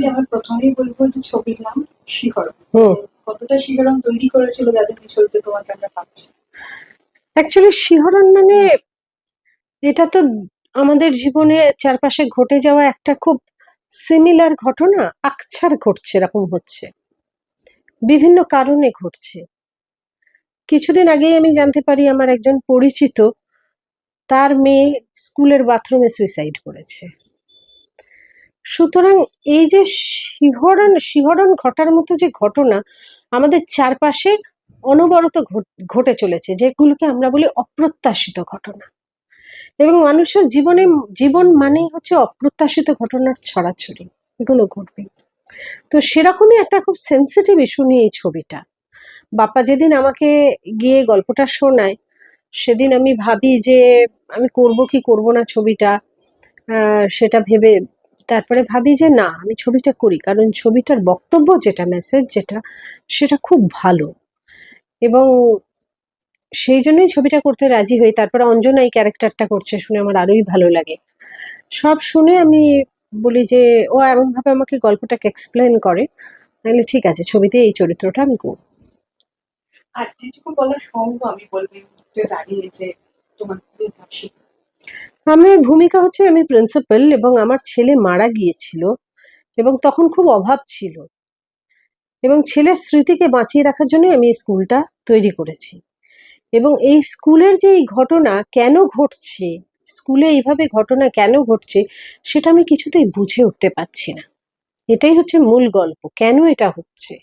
ছবি আমার প্রথমেই বলব যে ছবির নাম শিহরণ। কতটা শিহরণ তৈরি করেছিল এই ছবিতে তোমাকে আমরা পাচ্ছি। অ্যাকচুয়ালি শিহরণ মানে এটা তো আমাদের জীবনে চারপাশে ঘটে যাওয়া একটা খুব সিমিলার ঘটনা আকছার ঘটছে এরকম হচ্ছে। বিভিন্ন কারণে ঘটছে। কিছুদিন আগেই আমি জানতে পারি আমার একজন পরিচিত তার মেয়ে স্কুলের বাথরুমে সুইসাইড করেছে। সুতরাং এই যে শিহরণ শিহরণ ঘটার মতো যে ঘটনা আমাদের চারপাশে অনবরত ঘট- চলেছে, যেগুলোকে আমরা বলি অপ্রত্যাশিত ঘটনা। এবং মানুষের জীবনে, জীবন মানেই হচ্ছে অপ্রত্যাশিত ঘটনার ছড়াছড়ি, এগুলো ঘটবে। তো সেরকমই একটা খুব সেন্সিটিভ ইস্যু নিয়ে এই ছবিটা। বাপ্পা যেদিন আমাকে গিয়ে গল্পটা শোনায়, সেদিন আমি ভাবি যে আমি করব কি করব না ছবিটা সেটা ভেবে তারপরে ভাবি যে না, আমি ছবিটা করি। কারণ ছবিটার বক্তব্য যেটা মেসেজ যেটা, সেটা খুব ভালো। এবং সেই জন্যই ছবিটা করতে রাজি হই। তারপরে অঞ্জনা এই ক্যারেক্টারটা করছে শুনে আমার আরোই ভালো লাগে। সব শুনে আমি বলি যে, ও এমনভাবে আমাকে গল্পটাকে এক্সপ্লেন করে। তাহলে ঠিক আছে, ছবিতে এই চরিত্রটা আমি করব। আর যেটুকু বলা সম্ভব আমি বলব দাঁড়িয়ে যে তোমার। আমার ভূমিকা হচ্ছে আমি প্রিন্সিপাল এবং আমার ছেলে মারা গিয়েছিল এবং তখন খুব অভাব ছিল। এবং ছেলের স্মৃতিকে বাঁচিয়ে রাখার জন্য আমি স্কুলটা তৈরি করেছি। এবং এই স্কুলের যে এই ঘটনা কেন ঘটছে, স্কুলে এইভাবে ঘটনা কেন ঘটছে, সেটা আমি কিছুতেই বুঝে উঠতে পারছি না। এটাই হচ্ছে মূল গল্প, কেন এটা হচ্ছে?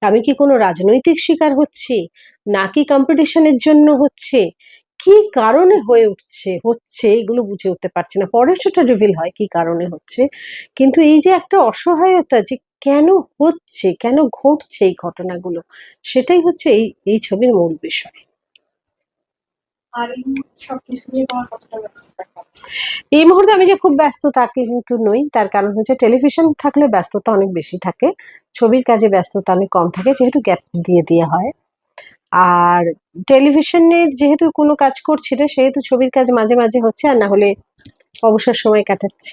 আমি কি কোনো রাজনৈতিক শিকার হচ্ছি? নাকি কম্পিটিশনের জন্য হচ্ছে? কি কারণে হয়ে উঠছে হচ্ছে এগুলো বুঝে উঠতে পারছি না। পরে সেটা রিভিল হয় কি কারণে হচ্ছে। কিন্তু এই যে একটা অসহায়তা যে কেন হচ্ছে কেন ঘটছে এই ঘটনাগুলো সেটাই হচ্ছে এই এই ছবির মূল বিষয়। আর এই মুহূর্তে আমি যে খুব ব্যস্ত তাকে কিন্তু নই। তার কারণ হচ্ছে টেলিভিশন থাকলে ব্যস্ততা অনেক বেশি থাকে। ছবির কাজে ব্যস্ততা অনেক কম থাকে যেহেতু গ্যাপ দিয়ে দিয়ে হয়। আর টেলিভিশনের যেহেতু কোনো কাজ করছি না সেহেতু ছবির কাজ মাঝে মাঝে হচ্ছে আর না হলে অবসর সময় কাটাচ্ছি।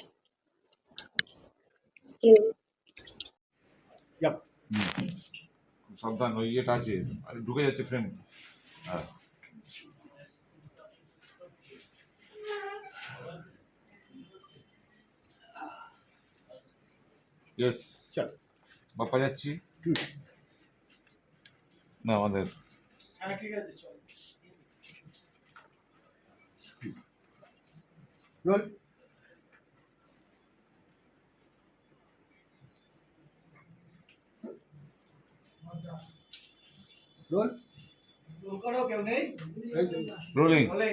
সাবধান ওই ইয়েটা আছে আরে ঢুকে যাচ্ছে ফ্রেম হ্যাঁ। ইয়েস চল। বাপ্পা যাচ্ছি। না আমাদের। হ্যাঁ ঠিক আছে চল। রোল। রোল। রোল করো কেউ নেই? রোলিং বলে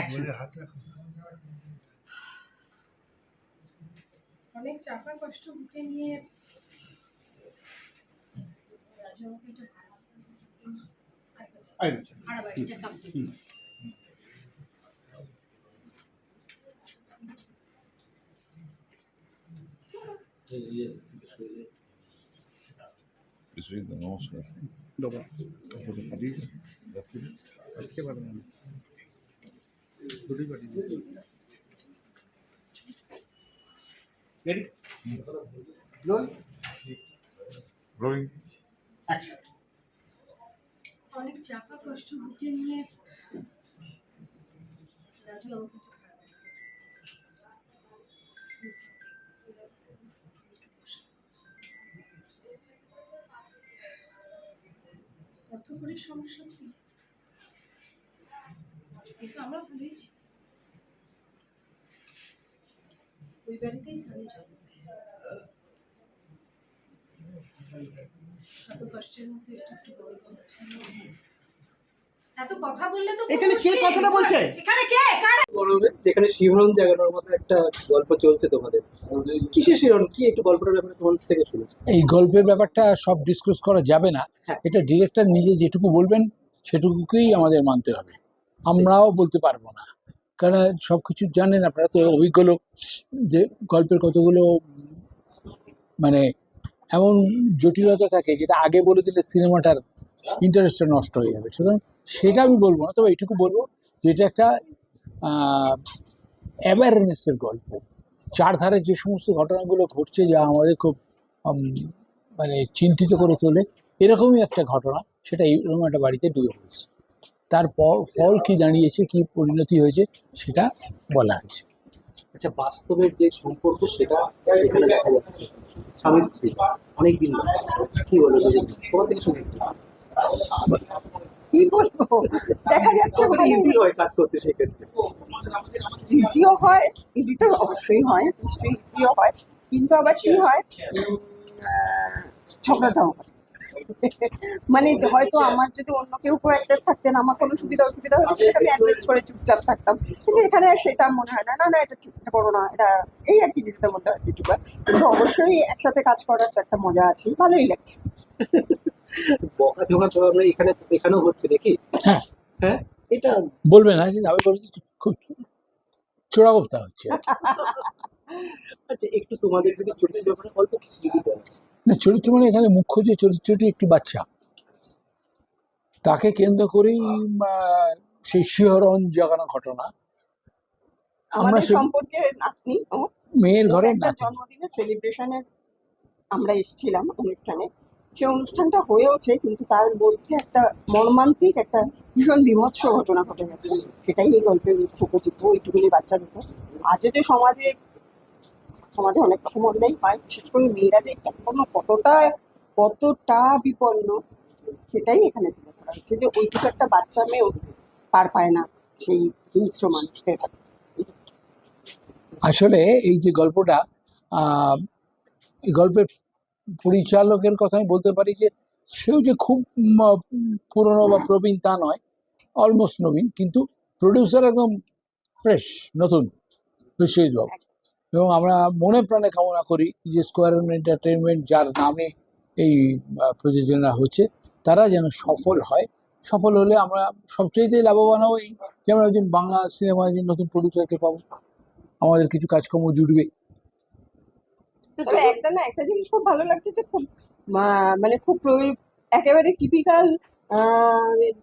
Action. অনেক চাপা কষ্ট বুকে নিয়ে রাজু আমাকে একটু আই না, চল। হারাবার এটা complete। হুম। বিশ্বজিৎ নমস্কার দেবো। কাপড়টা পাঠিয়ে যাচ্ছি আজকে পাঠাবো না। দুটোই পাঠিয়ে দিচ্ছি। Ready? রোল রোলিং অ্যাকশন অনেক চাপা, কষ্ট, বুকে নিয়ে রাজু আমাকে হারাবার অর্থকরীর সমস্যা ছিল। কিন্তু আমরা ভালোই ছি ওই বাড়িতেই শত কষ্টের মধ্যে একটু একটু গল্প হচ্ছে এত কথা বললে তো এখানে কে কথাটা বলছে? এখানে কে? কার? গরমে যেখানে শিহরণ জাগানোর মতো একটা গল্প চলছে তোমাদের। কিসের শিহরণ? কি একটু গল্পটার ব্যাপারে তোমার থেকে শুনেছি। এই গল্পের ব্যাপারটা সব ডিসকাস করা যাবে না। হ্যাঁ। এটা ডিরেক্টর নিজে যেটুকু বলবেন সেটুকুকেই আমাদের মানতে হবে। আমরাও বলতে পারব না। কারণ সব কিছু জানেন আপনারা তো অভিজ্ঞ লোক যে গল্পের কতগুলো মানে এমন জটিলতা থাকে যেটা আগে বলে দিলে সিনেমাটার ইন্টারেস্টটা নষ্ট হয়ে যাবে। সুতরাং সেটা আমি বলব না, তবে এটুকু বলব যে এটা একটা অ্যাওয়ারনেসের গল্প। চারধারে যে সমস্ত ঘটনাগুলো ঘটছে যা আমাদের খুব মানে চিন্তিত করে তোলে, এরকমই একটা ঘটনা, সেটা এরকম একটা বাড়িতে ডুবে পড়েছে তার ফল কি দাঁড়িয়েছে, কি পরিণতি হয়েছে, সেটা বলা হয়েছে আচ্ছা বাস্তবের যে সম্পর্ক সেটা এখানে দেখা যাচ্ছে। স্বামী স্ত্রী অনেকদিন ধরে। কি বলব তোমার থেকে শুনে কি বলব? দেখা যাচ্ছে ইজি হয় কাজ করতে সেক্ষেত্রে। ইজিও হয় ইজি তো অবশ্যই হয় নিশ্চয়ই ইজিও হয়। কিন্তু আবার কি হয়? ঝগড়াটাও হয়। মানে হয়তো আমার যদি অন্য কেউ কোয়াক্টার থাকতেন আমার কোনো সুবিধা অসুবিধা হলে আমি অ্যাডজাস্ট করে চুপচাপ থাকতাম। কিন্তু এখানে সেটা মনে হয় না। না না এটা এটা করো না। এটা এই আর কি নিজেদের মধ্যে হয়। যেটুকু কিন্তু অবশ্যই একসাথে কাজ করার তো একটা মজা আছে। ভালোই লাগছে। বকাঝোকা তো আমরা এখানে এখানেও হচ্ছে দেখি হ্যাঁ। হ্যাঁ এটা বলবে না কিন্তু আমি বলছি খুব চোরাগোপ্তা হচ্ছে। আচ্ছা একটু তোমাদের যদি চরিত্রের ব্যাপারে অল্প কিছু যদি বলো। না চরিত্র মানে এখানে মুখ্য যে চরিত্রটি একটি বাচ্চা। তাকে কেন্দ্র করেই সেই শিহরণ জাগানো ঘটনা। আমরা সম্পর্কে নাতনি মেয়ের ঘরে জন্মদিনের সেলিব্রেশনে আমরা এসেছিলাম অনুষ্ঠানে। সেই অনুষ্ঠানটা হয়েওছে কিন্তু তার মধ্যে একটা মর্মান্তিক একটা ভীষণ বিভৎস ঘটনা ঘটে গেছে। সেটাই এই গল্পের মুখ্য চিত্র ওইটুকুনি বাচ্চা দুটো। আজও যে সমাজে সমাজে অনেক রকম অন্যায় হয় বিশেষ করে মেয়েরা যে এখনও কতটা কতটা বিপন্ন সেটাই এখানে তুলে ধরা হচ্ছে যে ওইটুকু একটা বাচ্চা মেয়েও পার পায় না সেই হিংস্র মানুষদের। আসলে এই যে গল্পটা আহ, এই গল্পের পরিচালকের কথা আমি বলতে পারি যে সেও যে খুব পুরনো বা প্রবীণ তা নয় অলমোস্ট নবীন কিন্তু প্রডিউসার একদম ফ্রেশ নতুন বিশ্বজিৎ বাবু এবং আমরা মনে প্রাণে কামনা করি যে স্কোয়ার এন্টারটেনমেন্ট যার নামে এই প্রযোজনা হচ্ছে, তারা যেন সফল হয়। সফল হলে আমরা সবচেয়ে লাভবান হব এই যে আমরা একজন বাংলা সিনেমা একজন নতুন প্রডিউসারকে পাবো। আমাদের কিছু কাজকর্ম জুটবে। একটা না, একটা জিনিস খুব ভালো লাগছে যে খুব মানে খুব একেবারে টিপিক্যাল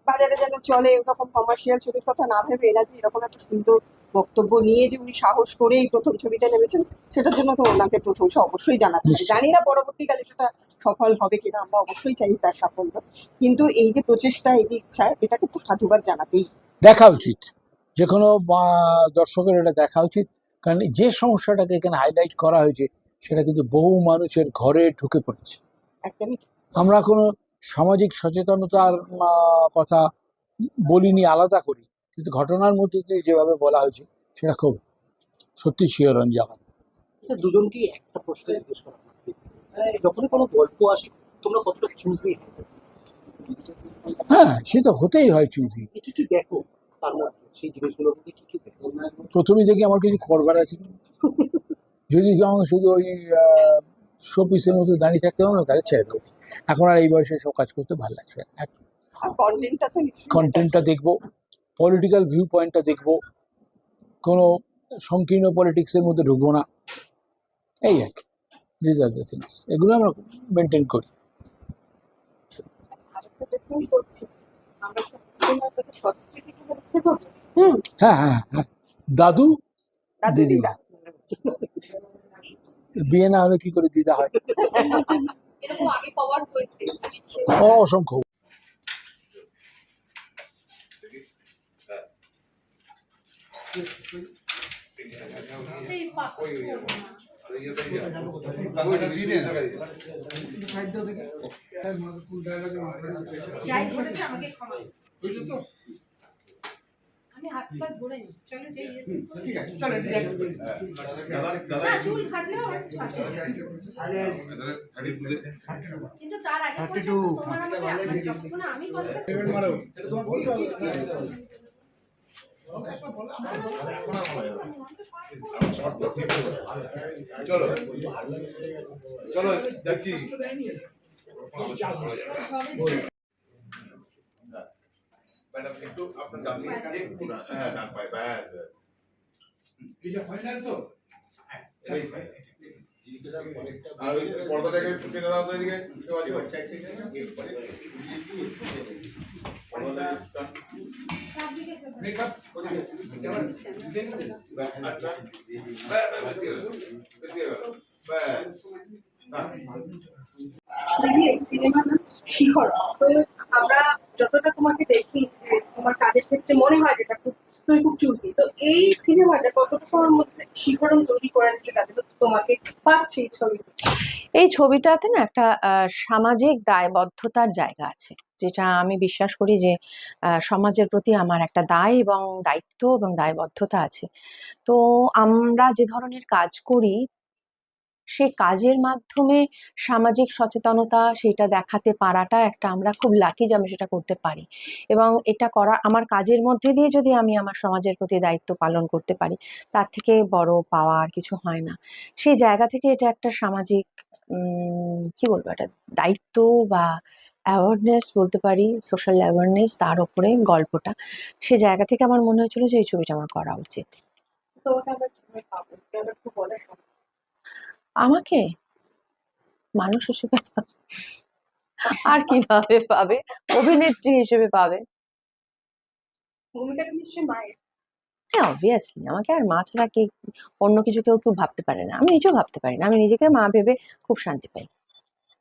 বাজারে যেন চলে এরকম কমার্শিয়াল ছবির কথা না ভেবে এরা যে এরকম একটা সুন্দর বক্তব্য নিয়ে যে উনি সাহস করে এই প্রথম ছবিটা নেমেছেন সেটার জন্য তো ওনাকে প্রশংসা অবশ্যই জানাতে হবে। জানি না পরবর্তীকালে সেটা সফল হবে কিনা আমরা অবশ্যই চাই তার সাফল্য। কিন্তু এই যে প্রচেষ্টা এই যে ইচ্ছা এটাকে তো সাধুবাদ জানাতেই দেখা উচিত। যে কোনো দর্শকের এটা দেখা উচিত। কারণ যে সমস্যাটাকে এখানে হাইলাইট করা হয়েছে সেটা কিন্তু বহু মানুষের ঘরে ঢুকে পড়েছে। একদমই আমরা কোনো সামাজিক সচেতনতার কথা বলিনি আলাদা করি। কিন্তু ঘটনার মধ্যে দিয়ে যেভাবে বলা হয়েছে সেটা খুব সত্যি শিহরণ জাগান আচ্ছা একটা প্রশ্ন জিজ্ঞেস করা যখনই কোনো গল্প আসে তোমরা কতটা চুজি হ্যাঁ সে তো হতেই হয় চুজি কি কি দেখো? তার মধ্যে সেই জিনিসগুলোর কি কি দেখো? প্রথমে দেখি আমার কিছু করবার আছে। যদি আমাকে শুধু ওই শো পিসের মতো দাঁড়িয়ে থাকতে হবে না তাহলে ছেড়ে দেবো। এখন আর এই বয়সে সব কাজ করতে ভালো লাগছে না। কন্টেন্টটা দেখব। পলিটিক্যাল ভিউ পয়েন্টটা দেখব কোনো সংকীর্ণ পলিটিক্সের মধ্যে ঢুকবো না। এই আর কি। দিস আর দ্য থিংস এগুলো আমরা মেনটেন করি। হ্যাঁ হ্যাঁ হ্যাঁ। দাদু দিদিমা। বিয়ে না হলে কি করে দিদা হয়? এরকম আগে কভার হয়েছে। অ- অসংখ্য এই পা- যাই ঘটেছে আমাকে ক্ষমা করো। আমি হাতটা ধরে নি চলো যে ইয়ে set করি। না, চুল কাটলেও আমার। কিন্তু তার আগে তোমার আমাকে আমার যতক্ষণ আমি কথা চলো চলো যাচ্ছি ম্যাডাম হ্যাঁ ডান পায়ে ব্যাস। এটাই final। আর ওই পর্দাটাকে টেনে দাও তো এদিকে? তো আমরা যতটা তোমাকে দেখি তোমার কাজের ক্ষেত্রে মনে হয় যেটা খুব তুমি খুব চুজি তো এই সিনেমাটা কতটুকু মধ্যে শিহরণ তৈরি যেটা তোমাকে পাচ্ছি এই ছবিটাতে না একটা সামাজিক দায়বদ্ধতার জায়গা আছে, যেটা আমি বিশ্বাস করি যে সমাজের প্রতি আমার একটা দায় এবং দায়িত্ব এবং দায়বদ্ধতা আছে। তো আমরা যে ধরনের কাজ করি সে কাজের মাধ্যমে সামাজিক সচেতনতা সেটা দেখাতে পারাটা একটা আমরা খুব লাকি যে আমি সেটা করতে পারি। এবং এটা করা, আমার কাজের মধ্যে দিয়ে যদি আমি আমার সমাজের প্রতি দায়িত্ব পালন করতে পারি, তার থেকে বড় পাওয়া আর কিছু হয় না। সেই জায়গা থেকে এটা একটা সামাজিক কি বলব এটা, দায়িত্ব বা অ্যাওয়ারনেস বলতে পারি সোশ্যাল অ্যাওয়ারনেস তার ওপরে গল্পটা, সে জায়গা থেকে আমার মনে হয়েছিল যে এই ছবিটা আমার করা উচিত। তোমাকে আমরা পাবো? আমাকে? মানুষ হিসেবে। আর কীভাবে পাবে? অভিনেত্রী হিসেবে পাবে। ভূমিকাটা নিশ্চয়ই মায়ের। হ্যাঁ অবভিয়াসলি আমাকে আর মা ছাড়া কি অন্য কিছু কেউ কেউ ভাবতে পারে না। আমি নিজেও ভাবতে পারি না। আমি নিজেকে মা ভেবে খুব শান্তি পাই।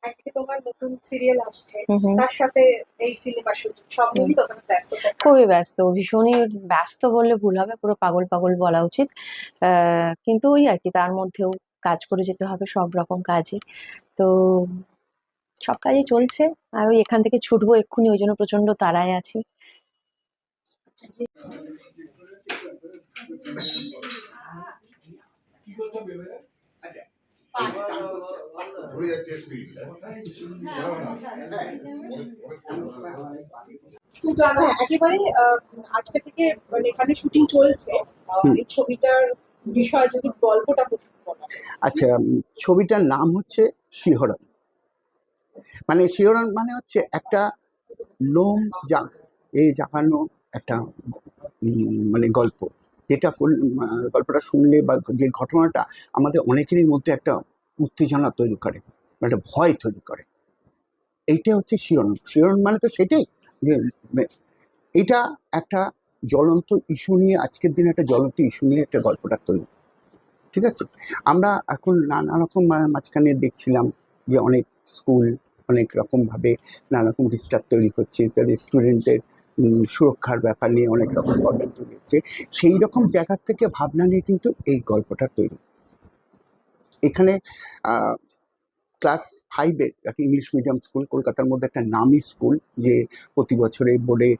একদিকে তোমার নতুন সিরিয়াল আসছে। হুম হুম। তার সাথে এই সিনেমা শুটিং সব মিলিয়ে তোমার ব্যস্ততা খুবই ব্যস্ত। ভীষণই ব্যস্ত বললে ভুল হবে। পুরো পাগল পাগল বলা উচিত। আহ, কিন্তু ওই আর কি তার মধ্যেও কাজ করে যেতে হবে সব রকম কাজে তো সব কাজই চলছে। আর ওই এখান থেকে ছুটবো এক্ষুনি ওই জন্য প্রচণ্ড তাড়ায় আছি। হ্যাঁ, একেবারে আহ, আজকে থেকে মানে এখানে শুটিং চলছে। এই ছবিটার বিষয় যদি গল্পটা। আচ্ছা ছবিটার নাম হচ্ছে শিহরণ। মানে শিহরণ মানে হচ্ছে একটা লোম যা এই জাগানো একটা মানে গল্প। যেটা গল্পটা শুনলে বা যে ঘটনাটা আমাদের অনেকেরই মধ্যে একটা উত্তেজনা তৈরি করে, একটা ভয় তৈরি করে। এইটা হচ্ছে শিহরণ। শিহরণ মানে তো সেটাই যে এটা একটা জ্বলন্ত ইস্যু নিয়ে, আজকের দিনে একটা জ্বলন্ত ইস্যু নিয়ে একটা গল্পটা তৈরি। ঠিক আছে? আমরা এখন নানা রকম মাঝখানে দেখছিলাম যে অনেক স্কুল অনেক রকমভাবে নানা রকম ডিস্টার্ব তৈরি হচ্ছে তাদের স্টুডেন্টদের সুরক্ষার ব্যাপার নিয়ে অনেক রকম প্রবলেম তৈরি হচ্ছে সেই রকম জায়গার থেকে ভাবনা নিয়ে কিন্তু এই গল্পটা তৈরি। এখানে ক্লাস ফাইভের একটা ইংলিশ মিডিয়াম স্কুল কলকাতার মধ্যে একটা নামি স্কুল যে প্রতি বছরে বোর্ডে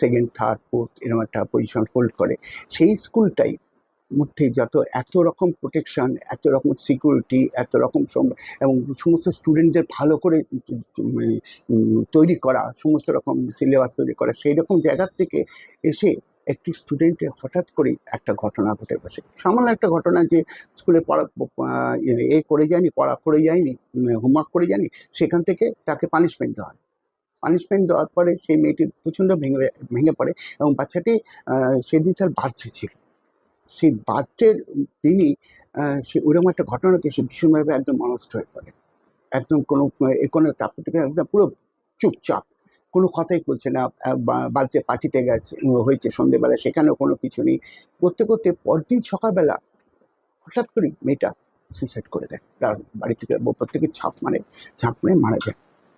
সেকেন্ড থার্ড ফোর্থ এরকম একটা পজিশন হোল্ড করে। সেই স্কুলটাই মধ্যে যত এত রকম প্রোটেকশন এত রকম সিকিউরিটি এত রকম এবং সমস্ত স্টুডেন্টদের ভালো করে মানে, তৈরি করা সমস্ত রকম সিলেবাস তৈরি করা সেই রকম জায়গার থেকে এসে একটি স্টুডেন্টের হঠাৎ করেই একটা ঘটনা ঘটে বসে। সামান্য একটা ঘটনা যে স্কুলে পড়া এ করে যায়নি পড়া করে যায়নি হোমওয়ার্ক করে যায়নি সেখান থেকে তাকে পানিশমেন্ট দেওয়া হয়। পানিশমেন্ট দেওয়ার পরে সেই মেয়েটি প্রচণ্ড ভেঙে ভেঙে পড়ে এবং বাচ্চাটি সেদিন তার বার্থডে ছিল। সেই বার্থডের তিনি সে ওরকম একটা ঘটনাতে সে ভীষণভাবে একদম অনষ্ট হয়ে পড়ে। একদম কোনো কোনো তারপর থেকে একদম পুরো চুপচাপ, কোনো কথাই বলছে না বাড়িতে পার্টিতে গেছে হয়েছে সন্ধেবেলা, সেখানেও কোনো কিছু নেই। করতে করতে পরদিন সকালবেলা হঠাৎ করে মেয়েটা সুইসাইড করে দেয়। বাড়ি থেকে প্রত্যেকে ছাপ মারে ছাপ মারে মারা যায়।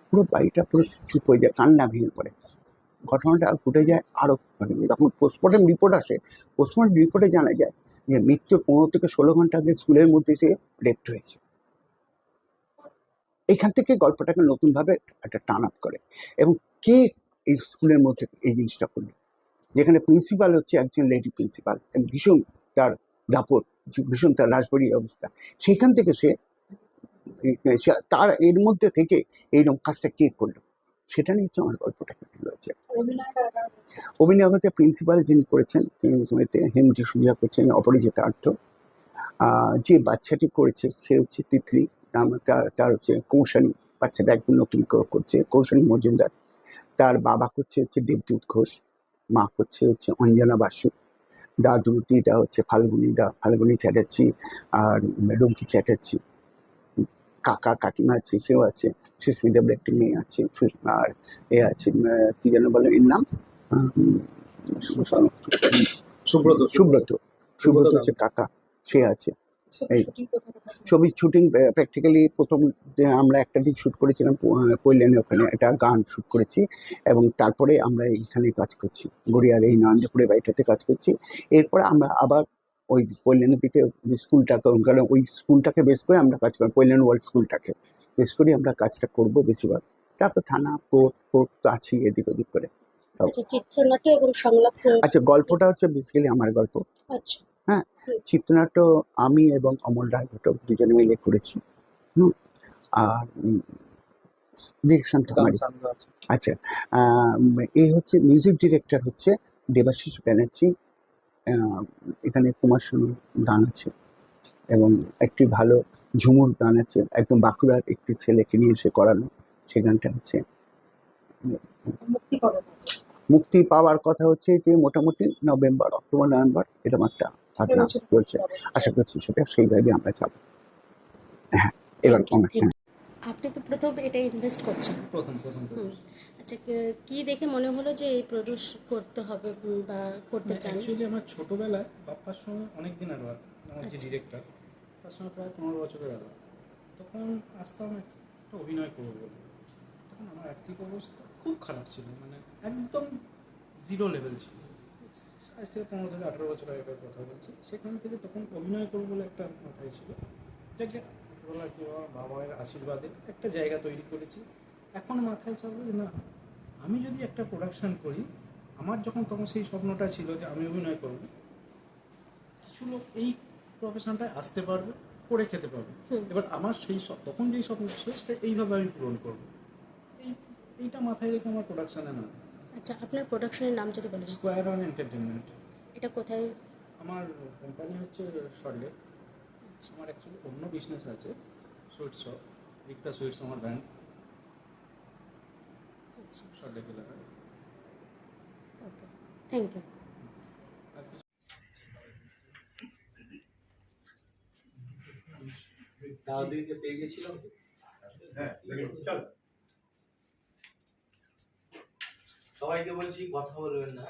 পুরো বাড়িটা পুরো চুপ হয়ে যায়, কান্না ভেঙে পড়ে। ঘটনাটা ঘটে যায় আরও মানে যখন পোস্টমর্টম রিপোর্ট আসে পোস্টমর্টম রিপোর্টে জানা যায় যে মৃত্যুর পনেরো থেকে ষোলো ঘণ্টা আগে স্কুলের মধ্যে সে রেপ্ট হয়েছে। এখান থেকে গল্পটাকে নতুনভাবে একটা টান আপ করে এবং কে এই স্কুলের মধ্যে এই জিনিসটা করল? যেখানে প্রিন্সিপাল হচ্ছে একজন লেডি প্রিন্সিপাল এবং ভীষণ তার দাপট, ভীষণ তার রাজবাড়ি অবস্থা। সেইখান থেকে সে, সে- তার এর মধ্যে থেকে এইরকম কাজটা কে করল? সেটা নিয়ে হচ্ছে আমার গল্পটা কেটে রয়েছে অভিনয় করতে প্রিন্সিপাল যিনি করেছেন তিনি সমিতি হেমজি সুজিয়া করছেন অপরিচিত আর্থ যে বাচ্চাটি করেছে সে হচ্ছে তিতলি নাম তার তার হচ্ছে কৌশানী। বাচ্চাটা একদম নতুন করছে কৌশানী মজুমদার। তার বাবা করছে হচ্ছে দেবদূত ঘোষ মা করছে হচ্ছে অঞ্জনা বাসু। দাদু দিদা হচ্ছে ফাল্গুনি দা ফাল্গুনি চ্যাটার্জি আর রঙ্কি চ্যাটার্জি। কাকা কাকিমা আছে সেও আছে সুস্মিতা বলে একটি মেয়ে আছে আর এ আছে কি যেন বলে এর নাম? সুব্রত সুব্রত সুব্রত হচ্ছে কাকা সে আছে। এই ছবির শুটিং প্র্যাকটিক্যালি প্রথম আমরা একটা দিন শ্যুট করেছিলাম পৈলানে ওখানে একটা গান শ্যুট করেছি এবং তারপরে আমরা এইখানে কাজ করছি গড়িয়ার এই নরেন্দ্রপুরে বাড়িটাতে কাজ করছি। এরপরে আমরা আবার ওই পৈলানের দিকে স্কুলটাকে কারণ ওই স্কুলটাকে বেস করে আমরা কাজ করি পৈলান ওয়ার্ল্ড স্কুলটাকে বেস করে আমরা কাজটা করব বেশিরভাগ। তারপর থানা কোর্ট কোর্ট তো আছেই এদিক ওদিক করে। আচ্ছা চিত্রনাট্য এবং সংলাপ আচ্ছা গল্পটা হচ্ছে বেসিক্যালি আমার গল্প। আচ্ছা। চিত্রনাট্য আমি এবং অমল রায় ঘটক দুজনে মিলে করেছি। হুম আর ডিরেকশন তো আচ্ছা এই হচ্ছে মিউজিক ডিরেক্টর হচ্ছে দেবাশিস ব্যানার্জি এখানে কুমার শানু গান আছে এবং একটি ভালো ঝুমুর গান আছে। একদম বাঁকুড়ার একটি ছেলেকে নিয়ে এসে করানো সে গানটা আছে। মুক্তি পাওয়ার কথা। হচ্ছে যে মোটামুটি নভেম্বর অক্টোবর নভেম্বর এরকম একটা ভাবনা এবছর চলছে আশা করছি সেটা সেইভাবে আমরা যাব হ্যাঁ এবার হ্যাঁ আপনি তো প্রথম এটা ইনভেস্ট করছেন। প্রথম প্রথম। আচ্ছা কি দেখে মনে হলো যে এই প্রডিউস করতে হবে বা করতে চান? অ্যাকচুয়ালি আমার ছোটবেলায় বাপ্পার সঙ্গে অনেক দিন আগে আমার যে আচ্ছা। ডিরেক্টর তার সঙ্গে প্রায় পনেরো বছরের আগে তখন আসতাম একটা অভিনয় করব বলে। তখন আমার আর্থিক অবস্থা খুব খারাপ ছিল মানে একদম জিরো লেভেল ছিল। আজ থেকে পনেরো থেকে আঠারো বছর আগেকার কথা বলছি। সেখান থেকে তখন অভিনয় করব বলে একটা মাথায় ছিল। যাকে ছোটোবেলা কি বাবা বাবার আশীর্বাদে একটা জায়গা তৈরি করেছি। এখন মাথায় চাপলো যে না আমি যদি একটা প্রোডাকশান করি আমার যখন তখন সেই স্বপ্নটা ছিল যে আমি অভিনয় করব। কিছু লোক এই প্রফেশনটায় আসতে পারবে করে খেতে পারবে। এবার আমার সেই তখন যেই স্বপ্ন ছিল সেটা এইভাবে আমি পূরণ করব। এই এইটা মাথায় রেখে আমার প্রোডাকশানের না আচ্ছা আপনার প্রোডাকশনের নাম যদি বলেন। স্কোয়ার অন এন্টারটেনমেন্ট এটা কোথায়? আমার কোম্পানি হচ্ছে সল্টলেক আমার অ্যাকচুয়ালি অন্য বিজনেস আছে সুইটস শপ রিক্তা সুইটস আমার ব্র্যান্ড আচ্ছা ওকে থ্যাংক ইউ দাদুকে পেয়ে গেছিলাম হ্যাঁ চল সবাইকে বলছি কথা বলবেন না।